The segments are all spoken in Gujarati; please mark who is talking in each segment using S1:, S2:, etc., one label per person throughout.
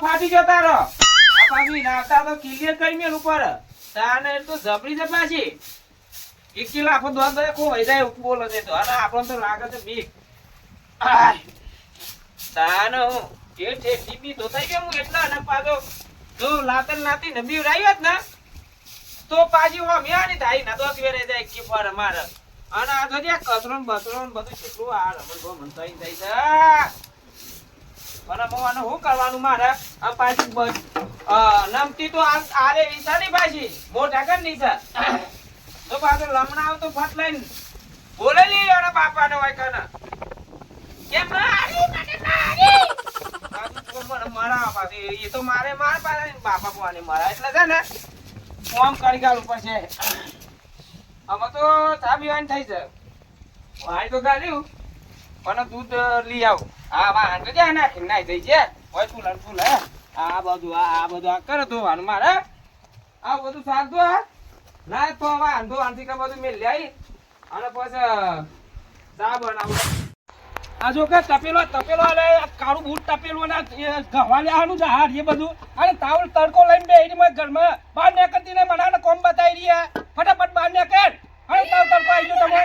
S1: ફાટી ગયો તારો. આ ક્લિયર કરી મેલ ઉપર. તાને તો જબરી છે પાછી. એક કિલો આખો દોધ કો જાય બોલો છે તો. અને આપણને તો લાગે છે બીક. તાને એ ઠેઠી બી તો થઈ ગયો હું એટલા ને પાછો જો લાતર લાતી ને બી રાયો ને તો પાછી હો થાય ના તો વેરે જાય પર મારે અને આ તો જે કચરો ને ને બધું આ રમણ મન થઈ જાય છે. અને મોવાને શું કરવાનું મારે? આ પાછી બ- અ, નમતી તો આરે વિસાની પાછી મોટા કરની છે. તો પાછો લમણાવ તો ફટ લઈને મને મારી બાપુ મને મરાવા પાછી એ તો મારે માર પાડે ને બાપા કોને મારા? એટલે છે ને કરી ગાલું પડશે. આમાં તો ચા પીવાની થઈ છે. વાય તો ગાળ્યું પણ દૂધ લઈ આવ. હા બા તો જ્યાં નાખીને નાઈ થઈ છે. હોય તું લડ તું આ બધું, આ આ બધું, આ કરે, ધોવાનું મારે. આ બધું શાક ધો ના, તો વાહન ધોવાનથી કે બધું મેં લઈ અને પછી ચા બનાવું.
S2: આ જો કે તપેલો તપેલો અને કાળું બૂટ તપેલું અને ઘવા લેવાનું છે હાર એ બધું. અને તાવલ તડકો લઈને બે એની ઘરમાં બહાર નીકળતી ને મને કોમ બતાવી રહ્યા. ફટાફટ બહાર નીકળ. અને તાવ તડકો આવી ગયો તમે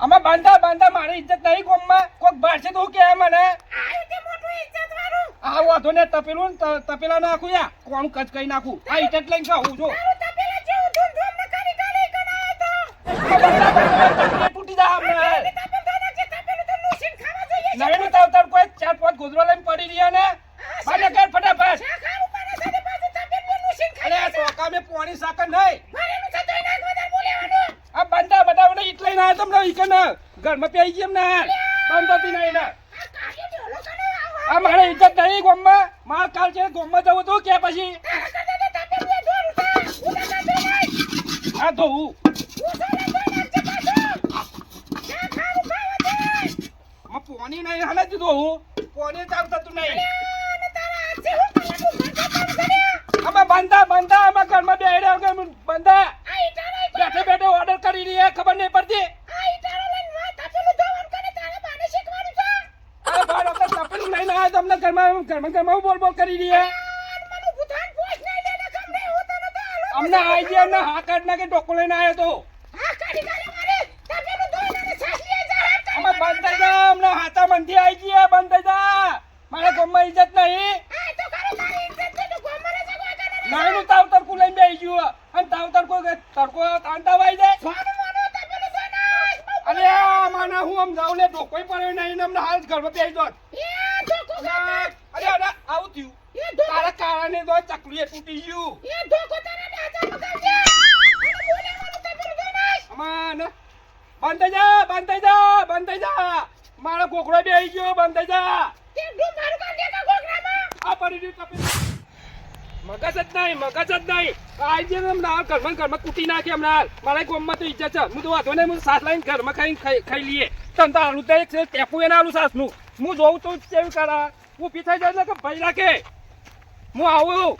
S2: આમાં બાંધા બાંધા, મારી ઇજ્જત નહીં કોમમાં. કોક બારશે તો કે મને. આ વાંધો ને તપેલું તપેલા નાખું યા. કોણ કચ કઈ નાખું. આ ઇજ્જત લઈને કહું છું તૂટી જા હમણાં. નવીન તાવ તડકો ચાર પાંચ ગોદરો લઈને પડી રહ્યા ને? બહાર નીકળ ફટાફટ. અરે પોણી સાકર નહીં. આ બંધા બધા એટલે ના તમને ઈકન ઘરમાં બંધાતી નહીં ને આ મારે ઇજ્જત નહીં ગોમમાં માર કાલ છે ગોમમાં જવું તું કે પછી આ ધોવું માં પોણી નહીં હાલે જ ધોવું પોણી ચાલ થતું નહીં આમાં બંધા બંધા આમાં ઘરમાં બે બંધા બેઠે બેઠે ઓર્ડર કરી રહ્યા ખબર નહીં પડતી અરે ભાઈ ડોક્ટર તપેલું લઈને આવ્યા તમને ઘરમાં બોલ બોલ કરી રહ્યા. અમને ગયા અમને હા કાઢ કે ડોકો લઈને આવ્યો તો. અમે બંધ થઈ જા અમને હાથા મંદી આવી ગયા બંધ થઈ જા. મારા ગમમાં ઇજ્જત નહીં. નાનું તાવ તડકું લઈને બેસી ગયું. અને તાવ તડકો તડકો તાંતા વાઈ જાય. અરે માના હું આમ જાઉં લે ડોકો પડ્યો નહીં અમને હાલ ઘરમાં બેસી દોત અરે આવું થયું. તારા કારણે તો ચકલી તૂટી ગયું. અમાન. બંધ જા બંધ જા બંધ જા. મારો કોકડો બેસી ગયો બંધ જા. આ પડી રહ્યું તપેલું. મગજ જ નહીં મગજ જ નહીં. આઈ હમણાં ઘરમાં ઘરમાં કૂટી નાખી હમણાં. મારા ગામમાં તો છે. હું તો વાંધો નહીં હું સાસ લઈને ઘરમાં ખાઈને ખાઈ ખાઈ લઈએ. તને તો આલુ તો છે ટેપુ એને આલુ સાસનું. હું જોઉં તો કેવું કરા હું પીછાઈ જાય કે ભાઈ રાખે હું આવું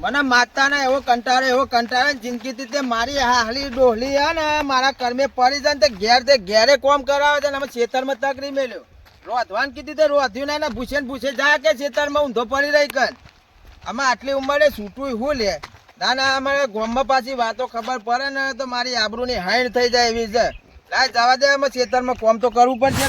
S3: મને માતા ને એવો કંટાળો એવો કંટાળો જિંદગીથી તે મારી હાલી ડોહલી હે ને, મારા કર્મે પડી જાય તે ઘેર તે ઘેરે કોમ કરાવે છે ને, અમે ખેતરમાં તકરી મેલ્યો. રોધવાન કીધી તે રોધ્યું ને, ભૂસે ભૂસે જાય કે ખેતરમાં ઊંધો પડી રહી કન અમે આટલી ઉંમરે છૂટું હું લે? ના ના અમારે ગોમમાં પાછી વાતો ખબર પડે ને, તો મારી આબરૂની હાઈણ થઈ જાય એવી છે. લાય જવા દે, અમે ખેતરમાં કોમ તો કરવું પડશે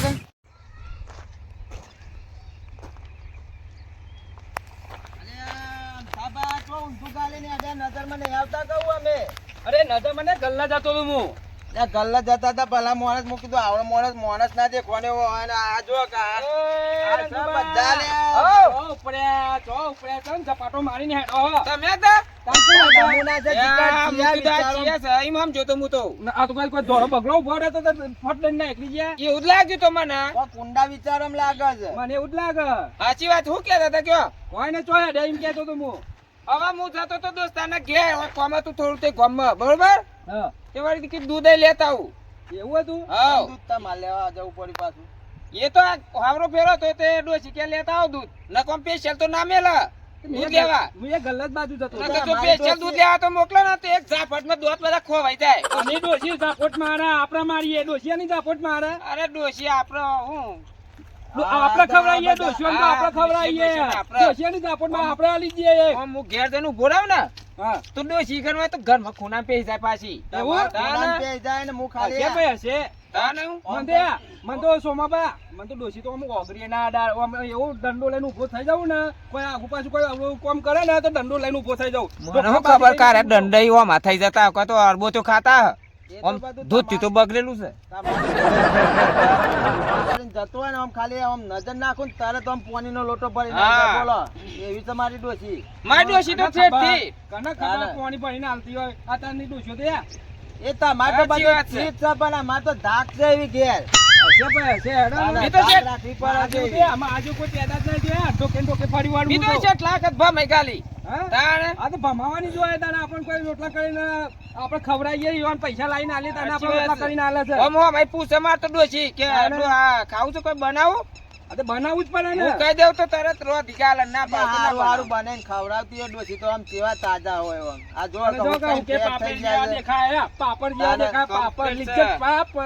S3: કન નજરમાં નહીં આવતા કહું અમે.
S2: અરે નજર મને ગલ્લા જતો હતો હું.
S3: ત્યાં ગલ્લા જતા હતા પેલા માણસ મૂકી દો. આવડો માણસ માણસ ના દેખવાનો હોય આ જો કે. આ- આ છે બધા લે.
S2: ઉપડ્યા, જો ઉપડ્યા, ચમ ઝપાટો મારીને હેડો.
S1: તમે હતા
S3: આ નમૂના છે જીગા
S1: યા,
S3: જીયા
S1: મૂકી દો, આ
S3: વિચારો.
S1: ચિયા છે. એમ સમજો તો હું તો.
S2: આ તો કોઈ કોઈ ધોળો બગડો ઊભો રહ્યો તો તો ફટ લઈને નીકળી ગયા.
S1: એવું લાગ્યું તો મને.
S3: કુંડા વિચારમ લાગે
S2: મને એવું જ લાગે.
S1: સાચી વાત શું કેતા હતા કયો?
S2: કોઈને ચોય હેડે એમ કેતો તો હું.
S1: હવે હું જતો તો દોસ્તાના ઘેર હવે કોમાં તું થોડું તે ગમ બરોબર?
S2: હા.
S1: તે વળી કીધું દૂધ લેતા આવું.
S2: એવું હતું?
S1: હા.
S3: દૂધ તમારે લેવા જવું પડી પાછું.
S1: એ તો હાવરો ફેરો તો તે ડોસી કે લેતા આવ દૂધ. નકોમ પેશિયલ તો ના મેલા. દૂધ લેવા.
S2: હું એ ગલત બાજુ જતો હતો.
S1: તો પેશિયલ દૂધ લેવા તો મોકલો ને તો એક ઝાપટમાં દોત બધા ખોવાઈ જાય.
S2: અને ડોશી ઝાપટ મારે આપડે મારીએ. ડોશિયાની ઝાપટ મારે
S1: અરે ડોસી
S2: ડો-
S3: હા,
S2: આપણે ખવડાવીએ
S3: બધા-
S2: તો આપણે ખવડાવીએ.
S1: ડોશીઓને આપણે.
S2: ડોશિયાની ઝાપટમાં આપણે આલી જઈએ.
S1: હું ઘેર જઈને ઊભો રહું ને
S2: હા.
S1: તો ડોસી ઘરમાં તો ઘરમાં ખૂણા પેઈ જાય પાછી.
S2: એવું?
S1: તાને?
S3: જાય ને હું ખાલી
S2: હશે ભાઈ હશે મને તો મને તો સોમાબા મને તો ડોશી તો અમુક ઓગરીએ ના ડાળ એવો દંડો લઈને ઊભો થઈ જાઉં ને કોઈ આગુ પાછું કોઈ કોમ કામ કરે ને તો દંડો લઈને ઊભો થઈ જાઉં.
S1: મને ખબર કારે દંડાઈ ઓમાં થઈ જતા કોઈ તો અરબો તો ખાતા. આમ ધોતી તો બગડેલું છે
S3: જતો હોય ને આમ ખાલી આમ નજર નાખું ને તરત આમ પાણીનો લોટો ભરી બોલો એવી તમારી ડોસી
S1: મારી ડોસી તો છે.
S2: કને ખબર. પાણી ભરીને હાલતી હોય આ તારની તો યા.
S3: એ તમારે તો બધી. ચીજ છે પણ અમારે તો ધાક છે એવી ઘેર
S2: ને. આજુ આમાં આજુ કોઈ પેદા જ નહીં. ઢોકે ને ઢોકે ફરી
S1: છે લાખ ભાઈ ગાલી
S2: આ તો ભમાવાની જ તને આપણને કોઈ રોટલા કરીને આપણે ખવડાવીએ યુવાન પૈસા લાવીને આલીએ તાને આપણે રોટલા કરીને આલે છે.
S1: ઓમ ભાઈ પૂછે માર તો ડોસી કે ખાવું છે કોઈ બનાવું?
S2: આ તો બનાવવું જ પડે ને
S1: હું કહી દઉં તો તરત રો દીગાલ ના પાડતું ના
S3: હારું હારું બનાવીને ખવડાવતી હોય ડોશી તો આમ કેવા તાજા હોય આમ. આ જો
S2: અને જો
S3: કહું
S2: કહું કે પાપડ જેવા દેખાય પાપડ જેવા દેખાય પાપડ
S1: complete
S2: પાપડ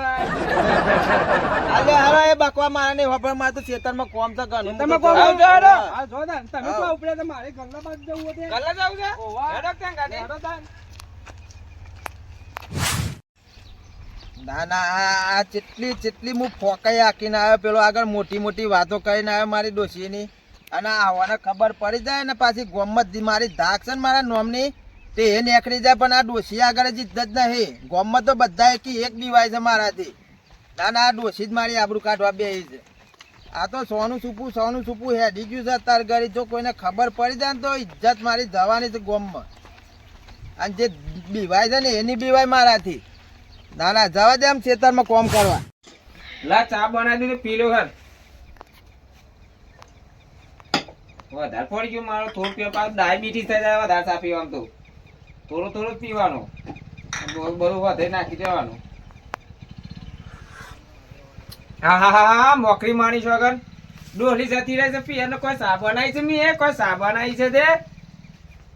S3: અલે હારો એ બકવા મારા નહીં ખબર મારે તો ખેતરમાં કોમ તો ઘણું
S2: તમે
S3: બધું
S2: કોણ
S3: છે.
S1: આવજો, હેડો.
S2: આ જો તમે
S3: આવો.
S2: ઉપડે તો મારે ગલ્લા બાજુ જવું હોય તે.
S1: ગલ્લે છે
S2: ઓવા.
S1: હેડો ક્યાં ગાડી?
S2: હેડો તાન.
S3: ના ના, આ જેટલી જેટલી હું ફોકાઈ આખીને આવ્યો, પેલો આગળ મોટી મોટી વાતો કરીને આવ્યો મારી ડોશીની. અને આવવાને ખબર પડી જાય ને પાછી ગોમત મારી ધાક છે ને મારા નોમની, તે એ નીકળી જાય, પણ આ ડોશી આગળ જ ઇજ્જત નહીં. ગોમત તો બધા એકી એક દીવાય છે મારાથી. ના ના, આ ડોશી જ મારી આબરૂ કાઢવા બે છે. આ તો સોનું સુપું સોનું સુપું હેડી ગયું છે અત્યારે ઘરે. જો કોઈને ખબર પડી જાય ને તો ઇજ્જત મારી જવાની છે ગોમમાં. અને જે બીવાય છે ને એની બીવાય મારાથી. ના ના જવા દે આમ ખેતરમાં કોમ કરવા.
S1: લા, ચા બનાવી દીધું, પી લો ઘર. વધારે પડી ગયું મારો, થોડું પીવા પાછું ડાયાબિટીસ થઈ જાય, વધારે ચા પીવાનું તો. થોડું થોડું જ પીવાનું. બધું બધું વધે નાખી દેવાનું. હા હા હા હા, મોકરી માણી છો અગર ડોહલી જતી રહે છે પીએ કોઈ ચા બનાવી છે, મી કોઈ ચા બનાવી છે તે.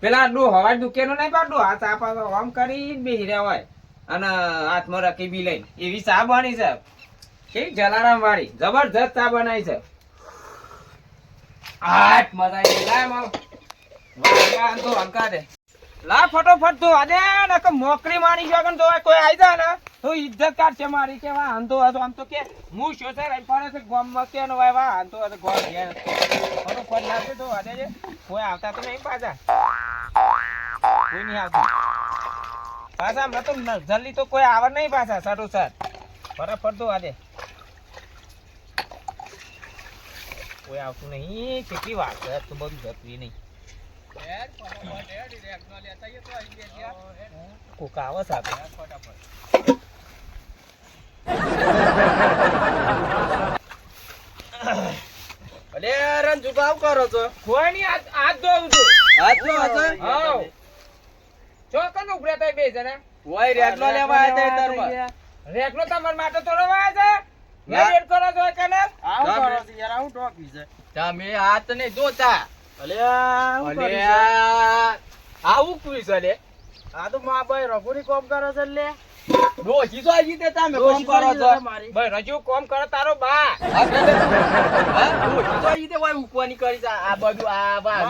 S1: પેલા ડો હવા દુકેનો નહીં પાડો આ સાપ પાછો આમ કરી બેહી રહ્યા હોય. અને હાથમાં રકી બી લઈને. એવી ચા બની છે. કેવી જલારામ વાળી જબરજસ્ત ચા બનાવી છે. આઠ મજા લાય તો ફટોફટ તો. આદે નક મોકરી મારી જો કોઈ આઈ જાય ને, તો ઇજ્જત છે મારી કે વાહ, આમ તો આમ તો કે હું શું છે રહી પડે છે, ગોમમાં ગોમ ફટોફટ લાવજે કોઈ આવતા તો નહીં પાછા. કોઈ નહીં આવતું. પાછા તો જલ્દી તો કોઈ આવે નહીં પાછા સારું સર ફટાફટ તો આજે. કોઈ આવતું નહીં કેટલી વાર છે તો બધું જતું નહીં. કોક આવે
S3: રંજુ ભાવ કરો છો.
S1: કોઈ નહીં આજ આજ દોઉં છું.
S3: આજનો હતો
S1: હાવ. ચોકન ઉપરે તઈ બે જણા?
S3: ઓય રેટલો લેવા આવ્યા તા તરમાં
S1: રેકનો તમાર માટે થોડો વાય છે. મેં
S3: ના.
S1: રેડ કરો જો કને
S3: આવ કરો યાર આવ ટોકી છે. તમે હાથ ને જોતા અલે અલે આવું કુઈ છે લે આ તો મા ભાઈ રઘુરી કોમ કરે છે લે ડોશી તો આજી તે તમે કોમ કરો છો.
S1: ભાઈ રજુ કરે તારો બા.
S3: ડોશી તો તે કરી આ બધું આ બા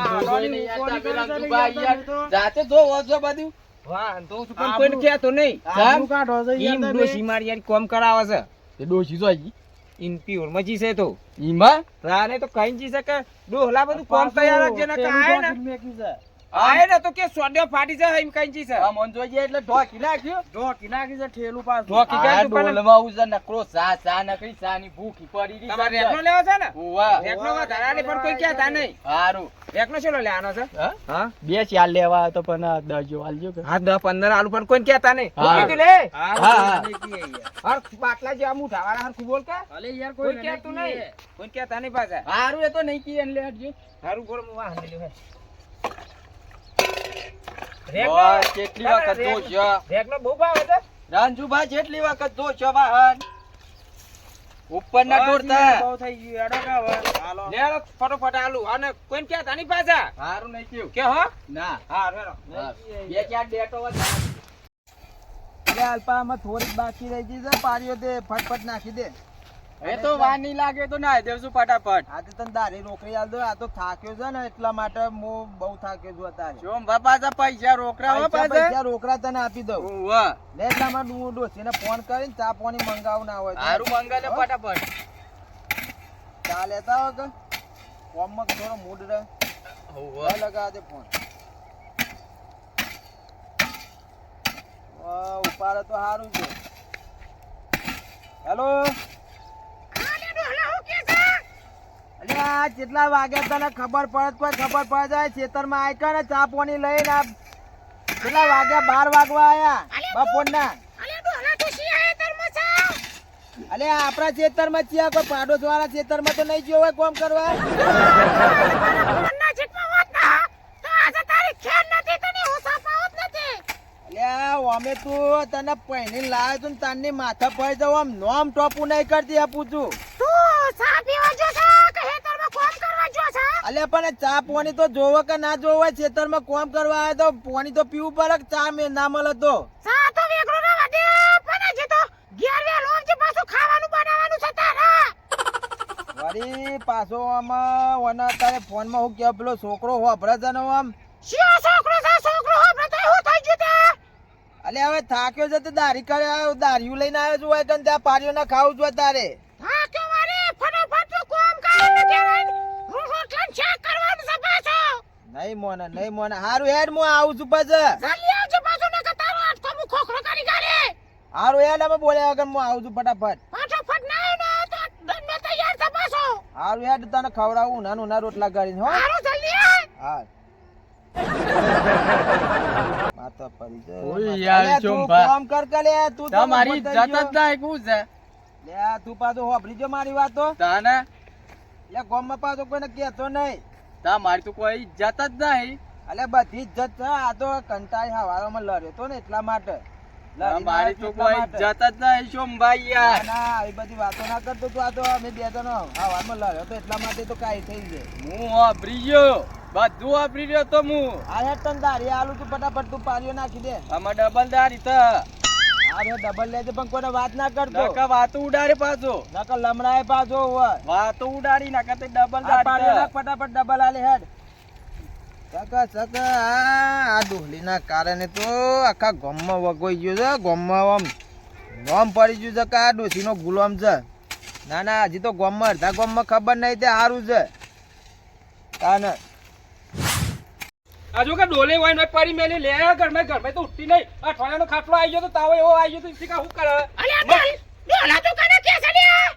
S3: જાતે છો બધું? છો
S1: કરાવે છે.
S3: ડોશી તો આજી
S1: ઇન પ્યોર મજી છે તો.
S3: ઈમાં
S1: રાને તો કઈ જી શકે ડોહલા બધું કોમ તૈયાર રાખજે ને. કાય ને આય ને તો કે સોડ્યો ફાટી જાય એમ કઈ જી છે.
S3: આ મન જોઈએ એટલે ઢોકી નાખ્યો. ઢોકી નાખી છે ઠેલું પાસ
S1: ઢોકી ગયા તું પણ.
S3: ડોલમાં ઉજર નકરો સા સા નકરી સાની ભૂખી પડી રહી
S1: તમારે એકનો લેવો છે ને?
S3: ઓવા
S1: રેકનો વધારાની પણ કોઈ કહેતા નહીં.
S3: હારું.
S1: એકનો છેલો લેવાનો છે?
S3: હા?
S1: હા?
S3: બે ચાર લેવા તો પણ દજો આલજો કે.
S1: હા દસ પંદર આલુ પણ કોઈ કહેતા નહીં.
S3: હા.
S1: કીધું લે.
S3: હા
S1: હર બાટલા જેવા મુઠા વાળા હર બોલ કે.
S3: અલે યાર
S1: કોઈ કહેતું નહીં કોઈ કહેતા નહીં પાછા.
S3: હારું એ તો નહીં કી એટલે હટજો
S1: હારું બોલ હું વાહન મેલ્યું હે.
S3: ઓય, કેટલી વખત જોજો
S1: રેકનો બહુ ભાવ છે?
S3: રાંજુભા જેટલી વખત જો છો વાહન ઉપર ના દોડતા
S1: બહુ થઈ ગયું હેડો કે આલુ અને કોઈને તાની પાછા?
S3: હારું નહીં
S1: કે હો?
S3: ના.
S1: હા. હેડો
S3: બે ચાર ડેટો એટલે અલ્પામાં થોડીક બાકી રહી ગઈ છે. પારીઓ તે ફટફટ નાખી દે.
S1: એ તો વાર નહીં લાગે તો ના દેવશું ફટાફટ.
S3: આજે તને દારી રોકડી આલ દો આ તો થાક્યો છે ને એટલા માટે હું બહુ થાક્યો છું અત્યારે.
S1: જો બાપા પૈસા રોકડા હો
S3: પૈસા
S1: પાછા.
S3: પૈસા રોકડા તને આપી દઉં.
S1: વાહ.
S3: લે એટલામાં હું ડોસીને ફોન કરીને ચા પાણી મંગાવ ના હોય તો.
S1: હારું મંગાલે ફટાફટ.
S3: ચા લેતા હો કે? ફોનમાં થોડો મૂડ રહે. લે લગા દે ફોન ઉપાડે તો સારું છે. હેલો અલે આ કેટલા વાગ્યા તને ખબર પડે કોઈ ખબર પડે જાય. ખેતરમાં આય ને ચા પાણી લઈને કેટલા વાગે બાર વાગવા આયા? બપોરના અલે આપણા ખેતરમાં ચિયા કોઈ પાડોશ વાળા ખેતરમાં તો નહીં હોય કોમ કરવા? અમે તું તને પહેરી લાવ્યો તું તારની માથા પડી જવું આમ નોમ ટોપું નહીં કરતી આ પૂછું. અલ્યા પણ ચા પાણી તો જોવો કે ના જોવો ખેતરમાં કોમ કરવા આવે તો પાણી તો પીવું પડે ચા મે ના મળે તો? પાછો આમાં વના તારે ફોનમાં હું કે પેલો છોકરો હોભળે છે ને આમ? અલે હવે થાક્યો છે તો દારી કરે દારીયું લઈને આવ્યો છું હોય કે ત્યાં પારીઓ ના ખાવું જોઈએ તારે નહીં મોને નહીં મોને. હારું હેડ હું આવું છું ગાલે હારું હેડ અમે બોલ્યા વગર હું આવું છું ફટાફટ. હારું હેડ તને ખવડાવું નાનું ના રોટલા કરીને હો. હા માતા પડી જાય.
S1: ઓય યાર, ચોંભા.
S3: કામ કર કે લે, તું તો
S1: તમારી જત જ. ના શું છે?
S3: લે, તું પાછો હોભળી જો મારી વાતો.
S1: તાને?
S3: લે ગામમાં પાછો કોઈને કહેતો નહીં.
S1: તા મારી તો કોઈ ઇજ્જત જ નહીં.
S3: અલે બધી ઇજ્જત છે. આ તો કંટાળી હવારોમાં લડ્યો તો ને એટલા માટે.
S1: મારી તો કોઈ ઇજ્જત જ નહીં શોમભાઈ
S3: ના
S1: યાર.
S3: ના એ બધી વાતો ના કરતો તું. આ તો અમે બે જણો હવારમાં લડ્યો તો એટલા માટે તો કાઈ થઈ જાય
S1: હું વાપરી ગયો. બધું વાપરી રહ્યો તો હું.
S3: આ તને દારી આલું તું ફટાફટ તું પારીઓ નાખી દે.
S1: આમાં ડબલ દારી તો
S3: અરે ડબલ લે પણ કોને વાત ના કરતો
S1: નકા વાતો ઉડાડે પાછો.
S3: નકા લમડાય પાછો હોય.
S1: વાતો ઉડાડી નાખે તે ડબલ
S3: આ પાડીઓ ફટાફટ ડબલ આલે હેડ. સકા સકા આ ડોહલી ના કારણે તો આખા ગામમાં વગોઈ ગયો છે ગામમાં આમ નોમ પડી ગયું છે કે આ ડોશીનો ગુલામ છે. ના ના હજી તો ગમમાં અડધા ગામમાં ખબર નહીં તે સારું છે. તાને
S2: આ જો કે ડોલે હોય ને પરી મેલી લે ઘરમાં ઘરમાં તો ઉઠતી નહીં. અઠવાડિયાનો ખાટલો આવી ગયો તો તાવો એવો આવી ગયો તો શીખા શું કરે?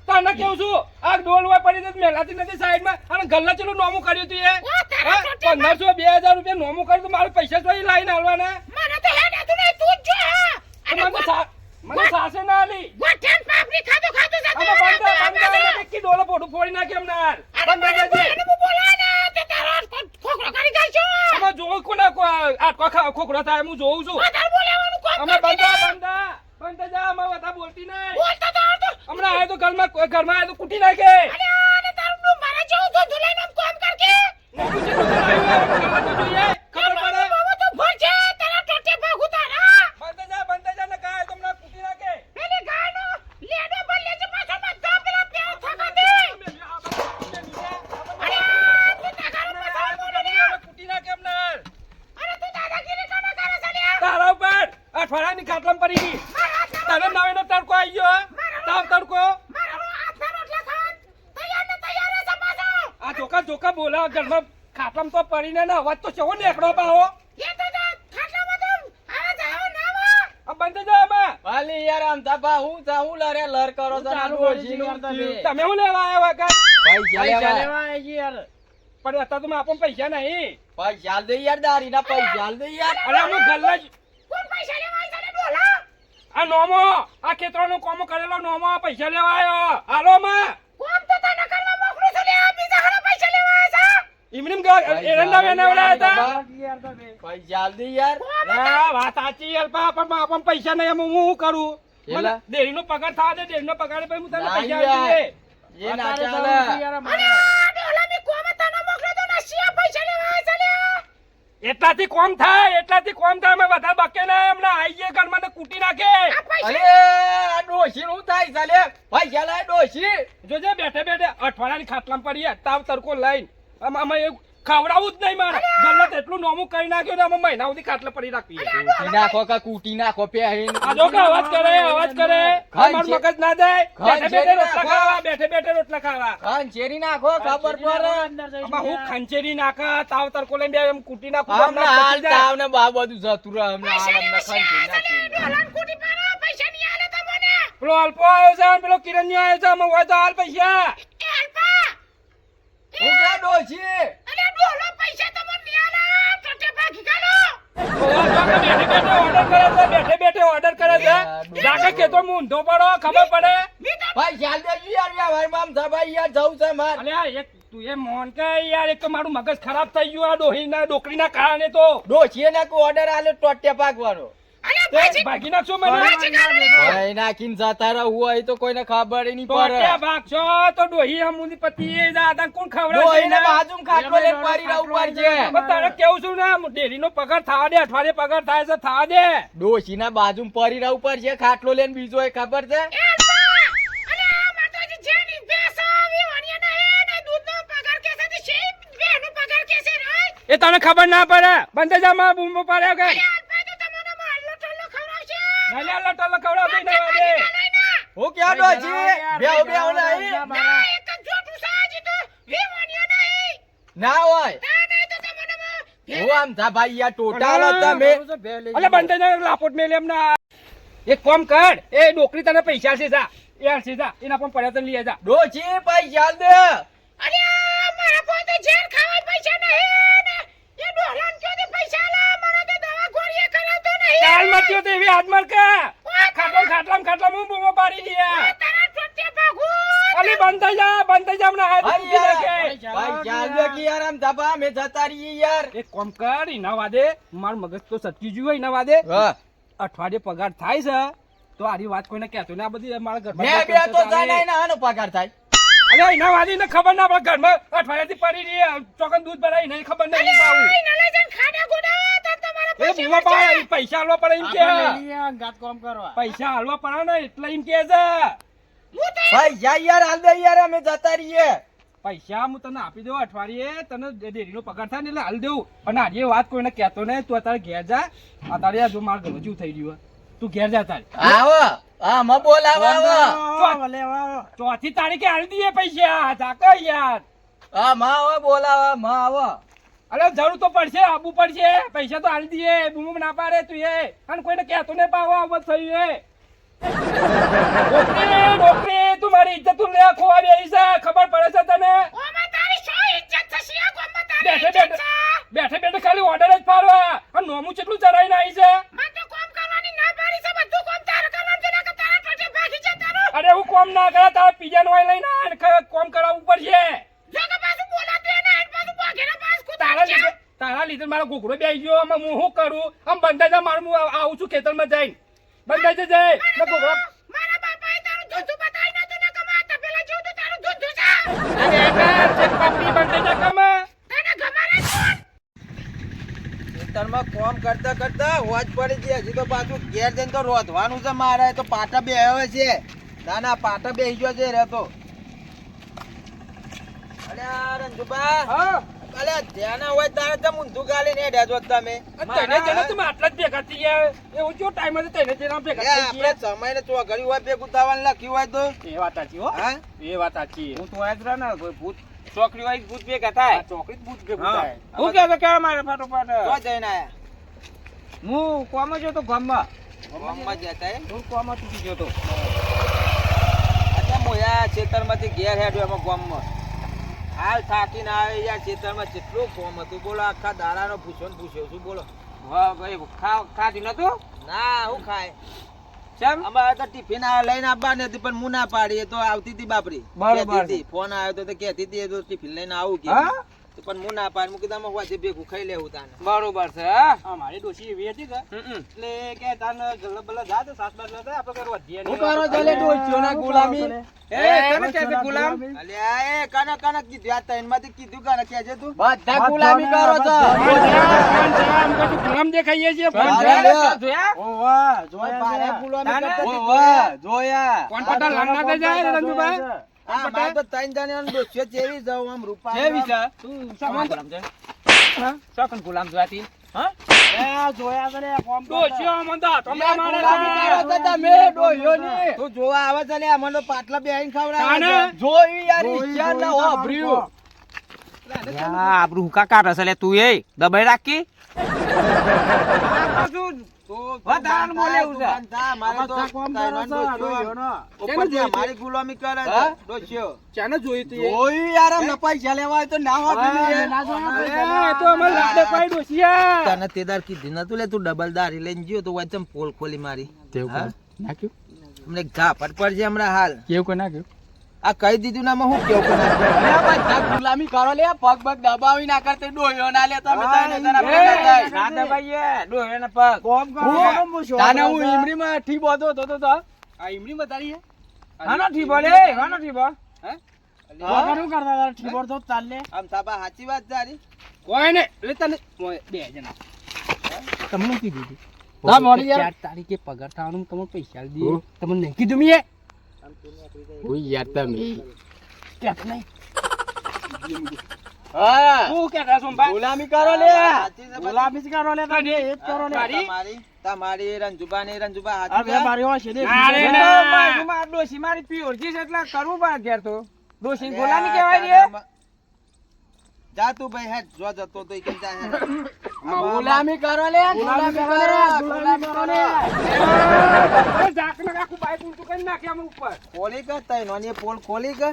S2: તને કેવું છું? આ ડોલ હોય પડી તો મેલાતી નથી સાઈડમાં. અને ગલ્લા ચલો નોમું કર્યું તું એ? હા? પંદરસો બે હજાર રૂપિયા નોમું કર્યું તો મારે પૈસા તો અહીં લાવીને આલવાના તો મને સા- મને સાસે ના આલી. આમાં બંધા બંધ અને ટેકી ડોલો પોટું ફોડી નાખી એમને હાલ. બંધા જજે. આમાં જોવું કોના કો- આ કોખા ખોખરો થાય હું જોઉં છું. અમે બંધ બંધ બંધ જા અમે બધા બોલતી નહીં. હમણાં આયો તો ઘરમાં ઘરમાં આયો તો કુટી નાખે. નોકરી છે તો આવ્યું હોય, ઘરમાં તો જોઈએ. તો પડે ખાટલામાં તો પડીને ના અવાજ તો ચેવો નીકળો પાહો બંધ જા આમાં
S1: વાલી યાર આમતા બા હું તા હું લરે લર કરો છો
S2: ચાલુ
S1: ડોશીનું
S2: તમે હું લેવા આવ્યા વગર?
S1: પૈસા લેવા આવી યાર.
S2: પણ અત્યારે તો આપણને પૈસા નહીં.
S1: પૈસા દે યાર દારીના પૈસા દે યાર.
S2: અરે હું ગલ્લા જ આ નોમો આ ખેતરોનો કોમો કરેલો નોમો પૈસા લેવા આવ્યો. હાલો માં. એમને એમ ગ- એરંડા વેનાવડાયા હતા?
S3: પૈસા જલ્દી યાર.
S2: ના વાત સાચી યાર પણ આપણ પૈસા નહીં હું હું કરું? મને
S3: દેરી
S2: નો પગાર થા દે ડેરીનો પગાર પછી હું તને પૈસા આપી દે.
S3: એ ના ચાલે.
S2: એટલાથી કોમ થાય એટલાથી કોમ થાય અમે વધારે બકે ના હમણાં આઈએ ઘર ઘરમાં ને કૂટી નાખે.
S3: અરે આ ડોશી નું થાય ચાલે ભાઈ લાય ડોશી.
S2: જોજે બેઠે બેઠે અઠવાડિયાની ખાટલામાં પડીએ તાવ તડકો લઈને. આમ એવું જ નહીં મારે. ગલ્લત એટલું નોમું કરી નાખ્યું ને અમે મહિના સુધી ખાટલે પડી રાખીએ
S3: કૂટી નાખો કે કૂટી નાખો પેહીન
S2: આજો કે અવાજ કરે અવાજ કરે. મારું મગજ ના જાય બેઠે બેઠે રોટલા ખાવા બેઠે બેઠે રોટલા ખાવા.
S3: ખંચેરી નાખો ખબર પર
S2: આમાં હું ખંચેરી નાખા તાવ તરકો લઈને બે એમ કૂટી નાખો
S3: અમને
S2: હમણાં
S3: હાલ તાવ ને બા બધું જતું રહે અમને હાલ અમને ખંચેરી નાખી
S2: પેલો અલ્પો આવ્યો છે પેલો કિરણ આવ્યો છે અમે હોય તો હાલ પૈસા.
S3: હું ક્યાં ડોશી
S2: બેઠે બેઠે ઓર્ડર કરે છે હું ઊંધો પડો ખબર પડે?
S3: ભાઈ દેજો યાર વ્યવહારમાં આમ ભાઈ યાર જવું છે માર.
S2: એક તું એ મોન કે યાર એક તો મારું મગજ ખરાબ થઈ ગયું આ ડોહીના ડોકરીના કારણે તો.
S3: ડોશીએ ને કોઈ ઓર્ડર આલે ટોટે પાકવાનો
S2: તે ભાગી નાખશો મને?
S3: ભાઈ નાખીને જતા રહું હોય તો કોઈને ખબર નહીં પડે.
S2: ભાગશો? તો ડોહી હમુની પતિ એ દાદા કોણ ખવડાવશે
S3: ડોહીને
S2: એને?
S3: ખાટલો લઈને પડી રહું પડશે
S2: તારે કેવું છું ને? ડેરીનો પગાર થવા દે અઠવાડિયે પગાર થાય છે થવા દે.
S3: ડોશીના બાજુમાં પડી રહું પડશે ખાટલો લઈને બીજો એ ખબર છે?
S2: એ તને ખબર ના પડે? બંધ જા માં બૂમો પાડ્યા કે નાલે અલ્લા ટલ્લા ખવડાવતી ના. વાદે
S3: હું ક્યાં ડોશી બેવ બેવ નહીં. ના હોય. હું આમ થા ભાઈ યા ટોટાલ તમે.
S2: અલે બંધ જા લાપોટ મેલે એમના એક કોમ કર એ ડોકરી તને પૈસા છે જા. એ છે જા. એના પણ પડ્યા તને લઈ જા
S3: ડોશી પૈસા દે.
S2: ચાલ મત્યો તો એવી હાથ માર કે ખાટલામ ખાટલામ ખાટલામ હું બૂમો પાડી દીયા અલી બંધ થઈ જા બંધ થઈ જા હમણાં હાથ મૂકી નાખે.
S3: ભાઈ દે કે યાર આમ ધબા અમે જતા રહીએ યાર.
S2: એક કોમ કર એના વાદે માર મગજ તો સટકી ગયું હોય એના વાદે અઠવાડિયે પગાર થાય છે. તો આરી વાત કોઈને કહેતો ને આ બધી મારા ઘર
S3: મે બે તો જાય ને આનો પગાર થાય.
S2: અરે ઇના વાદે ને ખબર ના પડે. ઘરમાં અઠવાડિયાથી પડી રહી ચોકન દૂધ ભરાઈ નહીં ખબર નહીં પાવું. એ પૈસા હાલવા પડે એમ કે. પૈસા હાલવા પડે ને એટલે એમ કે છે.
S3: પૈસા યાર હાલ દે યાર અમે જતા રહીએ.
S2: પૈસા હું તને આપી દઉં અઠવાડિયે તને ડેરીનો પગાર થાય ને એટલે હાલ દેવું. અને આજે વાત કોઈને કહેતો નહીં તું અત્યારે ઘેર જા. અત્યારે જો મારા જેવું થઈ રહ્યું તું ઘેર જા તારે.
S3: આવો આમાં બોલાવો આવો.
S2: ચોથી તારીખે હાલી દઈએ પૈસા. જાકો યાર.
S3: હા માં આવો બોલાવો માં આવો.
S2: અરે જરૂર તો પડશે આપવું પડશે પૈસા તો હાલી દઈએ બૂમ ના પાડે તું એ. અને કોઈને કહેતો ને પાવો આવું થયું એ. નોકરી નોકરી તું મારી ઇજ્જત તું લે ખોવા બેહી છે ખબર પડે છે તને. બેઠે બેઠે બેઠે બેઠે ખાલી ઓર્ડર જ પાડવા અને નોમું કેટલું ચડાઈને આવી છે અરે હું કોમ ના કરે તારે પીજાનું વાય લઈને આ અને ખ- કોમ કરાવવું પડશે તારા લીધે લીધે મારો ઘોઘરો બેસી ગયો આમાં હું શું કરું? આમ બંધાઈ જા મારું હું આવું છું ખેતરમાં જઈને. બંધાઈ જજે. ને ઘોઘરો અરે એકાર છે પાપડી બંધાઈ જા કમે.
S3: ખેતરમાં કોમ કરતા કરતા હોજ પડી છે હજી તો પાછું ઘેર જઈને તો રોધવાનું છે મારે. તો પાટા બે હવે છે. ના ના પાટા બે ગયો છે રહેતો અરે રંજુબા
S2: હા.
S3: ધ્યાન હોય તારે તો ઊંધું ગાલી ને તમે?
S2: તને જેને તું આટલા જ ભેગા થઈ ગયા એવું જો ટાઈમ હતો તને જેના ભેગા થઈ
S3: આપણે સમય ને ચોઘડી હોય ભેગું થવાનું લખ્યું હોય તો.
S2: એ વાત સાચી હો.
S3: હા?
S2: એ વાત સાચી.
S1: હું તો આજ રહ્યો ને કોઈ ભૂત ચોકડી હોય ભૂત ભેગા થાય.
S2: ચોકડી જ બૂટ ભેગું થાય.
S1: હું કહેતો મારે ફટોફટ?
S3: તો જઈને આયા.
S1: હું કોમ જ હતો ગામમાં.
S3: ગામમાં જતા
S1: હું? કોમ તૂટી ગયો તો
S3: અચ્છા મોયા ખેતરમાંથી ઘેર હેડ્યો એમાં ગામમાં? હાલ થાકીને આવે યાર ખેતરમાં કેટલું કોમ હતું બોલો આખા દાડાનો પૂછો ને પૂછ્યો શું બોલો.
S1: વાહ ભાઈ ખા ખાધું નતું
S3: ના હું ખાય.
S1: ચમ?
S3: અમારે તો ટિફિન લઈને આવવાની હતી પણ હું ના પાડી તો આવતી હતી બાપરી.
S1: બરોબર
S3: ફોન આવ્યો તો કહેતી હતી તો ટિફિન લઈને આવું કે.
S1: હા?
S3: પણ હું ના પાડ મૂકી તમે હોજે ભેગું ખાઈ લેવું તાને.
S1: બરોબર છે હા?
S2: આ મારી ડોશી એવી હતી કે. એટલે કે તાન ગલ્લા બલ્લા જા તો સાસ બાસ લેતા આપણે કરવા દે
S3: હું કરો ચાલે લે ડોશીઓના ગુલામી?
S1: એ તને કે છે ગુલામ?
S3: અલ્યા એ કનક કનક કીધું? આ માંથી કીધું કન કે છે તું?
S4: બધા ગુલામી કરો છો.
S2: ગુલામ. દેખાઈએ છીએ?
S3: હા,
S1: જોયા?
S3: લે.
S1: જોયા?
S4: ઓવા
S3: ભારે ગુલામી કરતા.
S4: ઓવા જોયા.
S2: કોણ પટા તે જાય રંજુભાઈ?
S3: હા, મારે તો ત્રણ જણાનો ડોશીઓ જેવી જાઉં આમ રૂપા
S4: જેવી છે
S1: તું ગુલામ છે? હા? ગુલામ હા?
S4: એ જોયા કરે
S2: તો મારે
S3: જોવા આવે છે લે મને પાટલા બેહીને ખવડાવે
S4: જોઈ યાર ઈચ્છા ના
S1: હુકા કાઢે છે લે તું એ દબાઈ રાખી.
S3: તને નતું લે તું ડબલ દારી લઈને ગયો તો પોલ ખોલી મારી. નાખ્યું? અમને ઝાપટ પડશે હમણાં હાલ.
S2: કેવું કોઈ નાખ્યું
S3: આ કહી દીધું ના હું કેવું કે ના કેવું?
S4: અરે બધા ગુલામી કરો. લે પગ પગ દબાવી ના કરતે ડોયો ના લે તમે તાને જરા.
S1: ના ડોહેના પગ.
S4: હું તાને હું ઈમરીમાં ઠી બોધો તો તો
S2: આ ઈમડી બતાડી હે?
S1: હાનો ઠીબો લે હાનો
S4: કરતા ઠી ચાલ લે.
S3: આમ થાપા સાચી વાત તારી?
S2: કોઈ ને તને બે જણા. તમને કીધું
S4: ના મોડી યાર.
S2: તારીખે પગાર થવાનું તમને પૈસા દઈએ. તમને નહીં કીધું મેં કહેતા નહીં.
S4: હા.
S2: શું કહેતા છો ભાઈ
S4: ગુલામી કરો લે. ગુલામી જ કરો લે તમે એ જ કરો લે?
S3: તમારી તમારી રંજુબા ને રંજુબા હાથ
S4: બે
S3: છે?
S4: મારી હોય છે ને.
S2: અરે ના.
S1: બાજુમાં ડોશી મારી પ્યોરજી છે એટલે કરવું પડે ઘેર તો. ડોશી ગોલાની કહેવાય રે
S3: જા તું ભાઈ હે જો જતો તો કેમ જા હેડ.
S4: ગુલામી કરો લે ગુલામી કરો ગુલામી કરો લે.
S2: એ ઝાકને આખું બાઈક ઊંચું કરી નાખે આમ ઉપર.
S3: ખોલી કે તઈ નોની પોલ ખોલી કે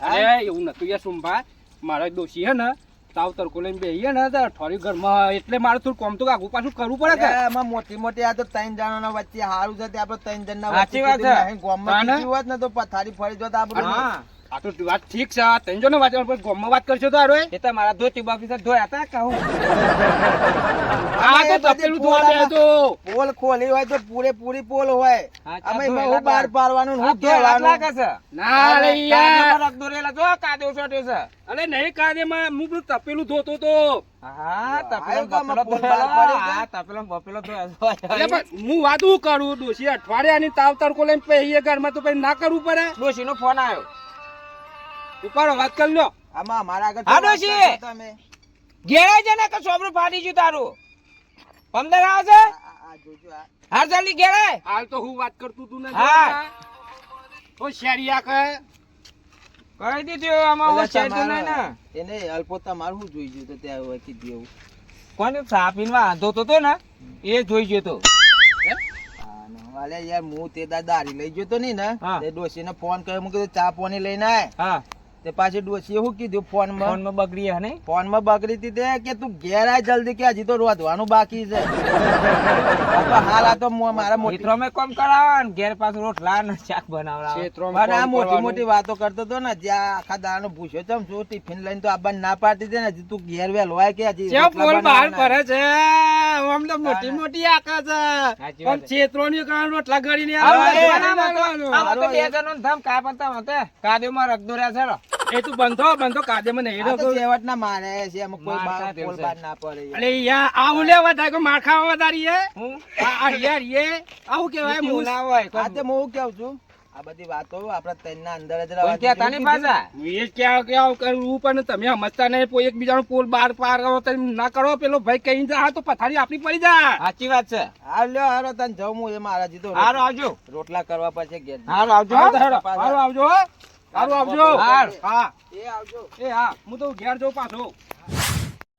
S2: અરે એવું નતું યાર સુંભા મારા ડોશી હે ને તાવ તડકો લઈને બેહીએ ને તો અઠવાડિયું ઘરમાં એટલે મારે થોડું કોમ તો આગું પાછું કરવું પડે કે?
S3: આમાં એમાં મોટી મોટી આ તો ત્રણ જણાના વચ્ચે હારું છે તે આપણે ત્રણ જણના
S1: સાચી
S3: વચ્ચે
S1: વાત
S3: કીધું
S1: છે.
S3: ગામમાં
S2: તાને?
S3: કીધું હોત ને તો પથારી ફરી જોત આપડે
S1: હા.
S2: આ તો વાત ઠીક છે આ જો ને વાત પણ ગોમમાં વાત કરશો તો હારો
S1: એ તો મારા ધોતી બાપી સાથે ધોયા હતા કહું.
S2: આ તો તપેલું
S3: પોલ
S2: ધોવા દે તો
S3: પોલ ખોલી હોય તો પૂરેપૂરી પોલ હોય. અમે બહુ
S1: બાર
S3: પાડવાનું હું ધોવાનું.
S1: લાગે છે.
S2: ના રે યાર.
S1: રખ પર દોરેલા જો કાદો છોટ્યો છે.
S2: અરે નહીં કાદેમાં હું બધું તપેલું ધોતો તો.
S1: હા તપેલો
S3: આયો
S1: બપેલો
S3: ધોયા
S1: હા તપેલો બપેલો
S2: એટલે પણ હું વાતું કરું ડોશી અઠવાડિયાની તાવ તડકો લઈને પહેરીએ ઘરમાં તો પછી ના કરવું પડે?
S1: ડોશી નો ફોન આવ્યો
S2: ઉપાડો વાત કરી લો
S3: આમાં મારા આગળ
S1: હા,
S3: તો
S1: ડોશી.
S3: કરતા તમે.
S1: ઘેરે છે ને કે સોબરું ફાટી ગયું તારું. પંદર આવે છે?
S3: આ- આ- આ જોજો, આ.
S1: હાર ચાલી ઘેરે.
S2: હાલ તો હું વાત કરતું તું ને
S1: હા.
S2: તો શેરિયા કહે
S1: કહી દીધું આમાં હું તો નહીં ને.
S3: એને અલ્પોતા તમારું શું જોઈ ગયું તો ત્યાં હવે દેવું. એવું
S1: કોને સાપીનમાં ધોતો તો ને એ જોઈ ગયો તો.
S3: હા, વાલે યાર હું તે દાદા લઈ ગયો તો નહીં ને
S1: હા.
S3: તે ડોશીને ફોન કર્યો હું કીધું ચા પોની લઈને આય.
S1: હા.
S3: તે પાછી ડોશીએ શું કીધું? ફોનમાં?
S1: ફોનમાં બગડી હે નહીં
S3: ફોનમાં બગડી હતી તે કે તું ઘેર આય જલ્દી કે હજી તો રોધવાનું બાકી છે. હાલ આ તો મારા
S1: મિત્રો મેં કોમ કરાવવાનું? ઘેર પાછું રોટલા ને શાક બનાવડા
S3: આ મોટી મોટી વાતો કરતો હતો ને જ્યાં આખા દાણો ભૂસ્યો ચમ છું ટિફિન લઈને તો આબાને ના પાડતી હતી ને હજી તું ઘેર વહેલો આય કે હજી
S2: બોલ બહાર કરે છે? આમ તો મોટી મોટી આકા છે. પણ વાતની કારણ રોટલા ગળીને આવે.
S1: આ તો- બે
S3: એક-
S1: ધામ કાપતા હતા તમે રગદો રહ્યા છે.
S2: એ તું બંધો બંધો કાજે મને
S3: આ તો
S2: રહ્યો
S3: છેવટના મારે છે અમુક કોઈ બાર
S1: કોલ
S3: બાર ના પડે યાર.
S2: અલે યા આવું લેવા થાય કે માર વધારી હે? આ આ યાર યે આવું કેવાય મુ
S1: ના હોય
S3: આ તે હું કેવું છું. આ બધી વાતો આપણા ત્રણના અંદર જ રહેવા
S1: કે નહીં પાછા.
S2: હું એ ક્યાં ક્યાં કરવું પણ તમે સમજતા નહીં કોઈ એકબીજાનો પોલ બાર પાર કરો તમે ના કરો. પેલો ભાઈ કઈ જા તો પથારી આપણી પડી જા
S1: સાચી વાત છે.
S3: હા લ્યો હારો તને જવું હું એ મારા જીતો
S1: હારો આવજો.
S3: રોટલા કરવા પછી ઘેર
S1: હારો આવજો
S2: હારો હારું આવજો હારું આવજો. હા.
S3: એ આવજો.
S2: એ હા હું તો ઘેર જઉં પાછો.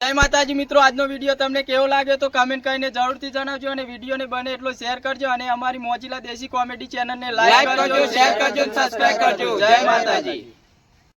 S4: જય માતાજી મિત્રો આજનો વીડિયો તમને કેવો લાગ્યો તો કમેન્ટ કરીને જરૂરથી જણાવજો અને વિડીયોને બને એટલો શેર કરજો અને અમારી મોજીલા દેશી કોમેડી ચેનલને
S1: લાઈક
S4: લાઈક
S1: કરજો શેર કરજો સબસ્ક્રાઇબ કરજો. જય માતાજી.